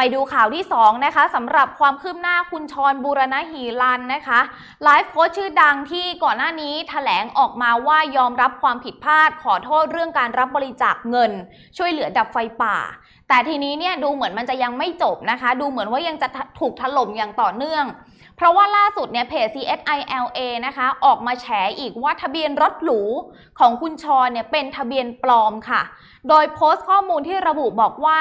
ไปดูข่าวที่ 2 นะคะสำหรับความคืบหน้าคุณชรบูรณหีรันนะคะไลฟ์โค้ชชื่อดังที่ก่อนหน้านี้ถแถลงออกมาว่ายอมรับความผิดพลาดขอโทษเรื่องการรับบริจาคเงิน ช่วยเหลือดับไฟป่า แต่ทีนี้เนี่ยดูเหมือนมันจะยังไม่จบนะคะ ดูเหมือนว่ายังจะถูกถล่มอย่างต่อเนื่อง เพราะว่าล่าสุดเนี่ยเพจ CSILA นะคะ ออกมาแฉอีกว่าทะเบียนรถหรูของคุณชรเนี่ยเป็นทะเบียนปลอมค่ะ โดยโพสต์ข้อมูลที่ระบุบอกว่า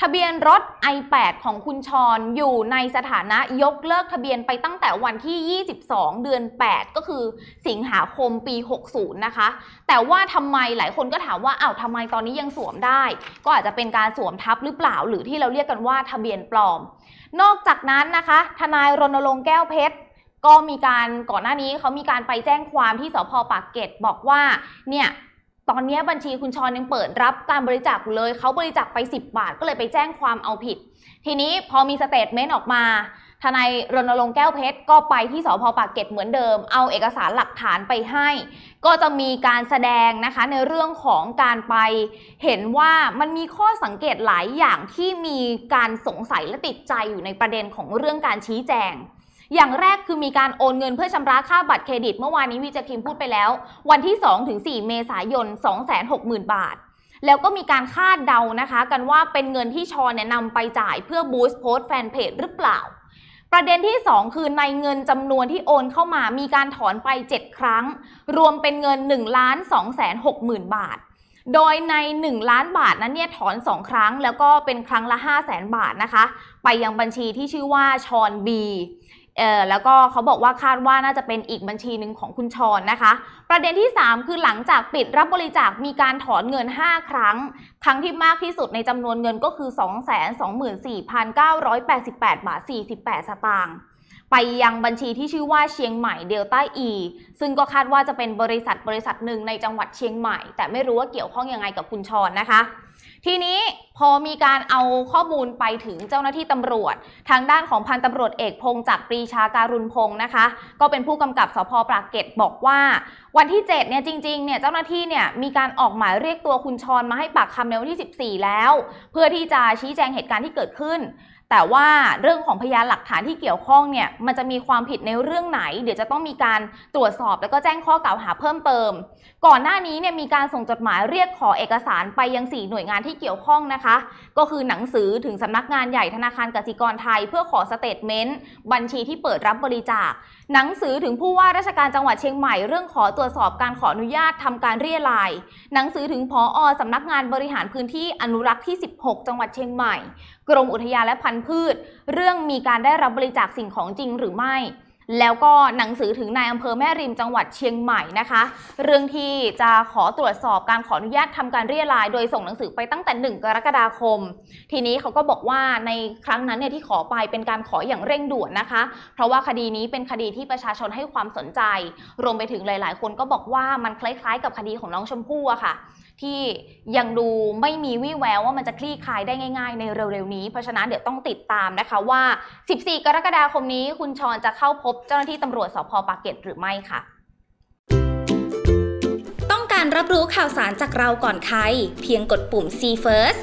ทะเบียนรถ i8 ของคุณชรอยู่ในสถานะยกเลิกทะเบียนไปตั้งแต่วันที่ 22 เดือน 8 ก็คือสิงหาคมปี 60 นะคะ แต่ว่าทำไมหลายคนก็ถามว่าอ้าวทำไมตอนนี้ยังสวมได้ ก็อาจจะเป็นการสวมทับหรือเปล่า หรือที่เราเรียกกันว่าทะเบียนปลอม นอกจากนั้นนะคะ ทนายรณรงค์แก้วเพชรก็มีการก่อนหน้านี้เขามีการไปแจ้งความที่สพปากเกร็ดบอกว่าเนี่ย ตอนนี้บัญชีคุณชรยังเปิดรับการบริจาคอยู่เลยเขาบริจาคไป 10 บาทก็เลยไปแจ้งความเอาผิด ทีนี้พอมีสเตทเมนต์ออกมาทนายรณรงค์แก้วเพชรก็ไปที่สพปากเกร็ดเหมือนเดิม เอาเอกสารหลักฐานไปให้ ก็จะมีการแสดงนะคะในเรื่องของการไป เห็นว่ามันมีข้อสังเกตหลายอย่างที่มีการสงสัยและติดใจอยู่ในประเด็นของเรื่องการชี้แจง อย่างแรกคือมีการโอนเงินเพื่อชำระค่าบัตรเครดิต เมื่อวานนี้วิจาคิมพูดไปแล้ว วันที่ 2-4 เมษายน 260,000 บาท แล้วก็มีการคาดเดานะคะ กันว่าเป็นเงินที่ชอนเนี่ยนำไปจ่ายเพื่อบูสต์โพสต์แฟนเพจหรือเปล่า ประเด็นที่ 2 คือในเงินจำนวนที่โอนเข้ามามีการถอนไป 7 ครั้ง รวมเป็นเงิน1ล้าน2แสน6หมื่นบาทโดยใน 1 ล้านบาทนั้นเนี่ยถอน 2 ครั้ง แล้วก็เป็นครั้งละ 5 0 0แสนบาทนะคะ ไปยังบัญชีที่ชื่อว่าชอนบี เออแล้วก็เขาบอกว่าคาดว่าน่าจะเป็นอีกบัญชีหนึ่งของคุณชอนนะคะ ประเด็นที่ 3 คือหลังจากปิดรับบริจาคมีการถอนเงิน 5 ครั้ง ครั้งที่มากที่สุดในจำนวนเงินก็คือ 224,988 บาท 48 สตางค์ไปยังบัญชีที่ชื่อว่าเชียงใหม่เดลต้าอีซึ่งก็คาดว่าจะเป็นบริษัทบริษัทหนึ่งในจังหวัดเชียงใหม่ แต่ไม่รู้ว่าเกี่ยวข้องยังไงกับคุณชอนนะคะ ทีนี้พอมีการเอาข้อมูลไปถึงเจ้าหน้าที่ตำรวจ ทางด้านของพันตำรวจเอกพงจากปรีชาการุณพงศ์นะคะ ก็เป็นผู้กำกับสพปรากเกร็ดบอกว่าวันที่ 7 เนี่ยจริงๆ เนี่ยเจ้าหน้าที่เนี่ยมีการออกหมายเรียกตัวคุณชรมาให้ปากคำในวันที่ 14 แล้ว เพื่อที่จะชี้แจงเหตุการณ์ที่เกิดขึ้น แต่ว่าเรื่องของพยานหลักฐานที่เกี่ยวข้องเนี่ยมันจะมีความผิดในเรื่องไหน เดี๋ยวจะต้องมีการตรวจสอบแล้วก็แจ้งข้อกล่าวหาเพิ่มเติม ก่อนหน้านี้เนี่ยมีการส่งจดหมายเรียกขอเอกสารไปยัง 4 หน่วยงานที่เกี่ยวข้องนะคะ ก็คือหนังสือถึงสำนักงานใหญ่ธนาคารกสิกรไทย เพื่อขอสเตทเมนต์บัญชีที่เปิดรับบริจาค หนังสือถึงผู้ว่าราชการจังหวัดเชียงใหม่เรื่องขอตรวจสอบการขออนุญาตทำการเรียรายหนังสือถึงพออสำนักงานบริหารพื้นที่อนุรักษ์ที่ 16 จังหวัดเชียงใหม่ กรมอุทยานและพันธุ์พืช เรื่องมีการได้รับบริจาคสิ่งของจริงหรือไม่ แล้วก็หนังสือถึงนายอำเภอแม่ริมจังหวัดเชียงใหม่นะคะ เรื่องที่จะขอตรวจสอบการขออนุญาตทำการเรียราย โดยส่งหนังสือไปตั้งแต่ 1 กรกฎาคม ทีนี้เขาก็บอกว่าในครั้งนั้นเนี่ยที่ขอไปเป็นการขออย่างเร่งด่วนนะคะ เพราะว่าคดีนี้เป็นคดีที่ประชาชนให้ความสนใจ รวมไปถึงหลาย ๆ คนก็บอกว่ามันคล้ายๆ กับคดีของน้องชมพู่อะค่ะที่ยังดูไม่มีวี่แววว่ามันจะคลี่คลายได้ง่าย ๆ ในเร็วๆนี้ เพราะฉะนั้นเดี๋ยวต้องติดตามนะคะว่า 14 กรกฎาคมนี้คุณชรจะเข้าพบบเจ้าหน้าที่ตำรวจสพปากเกร็ดหรือไม่ค่ะ ต้องการรับรู้ข่าวสารจากเราก่อนใคร เพียงกดปุ่ม See First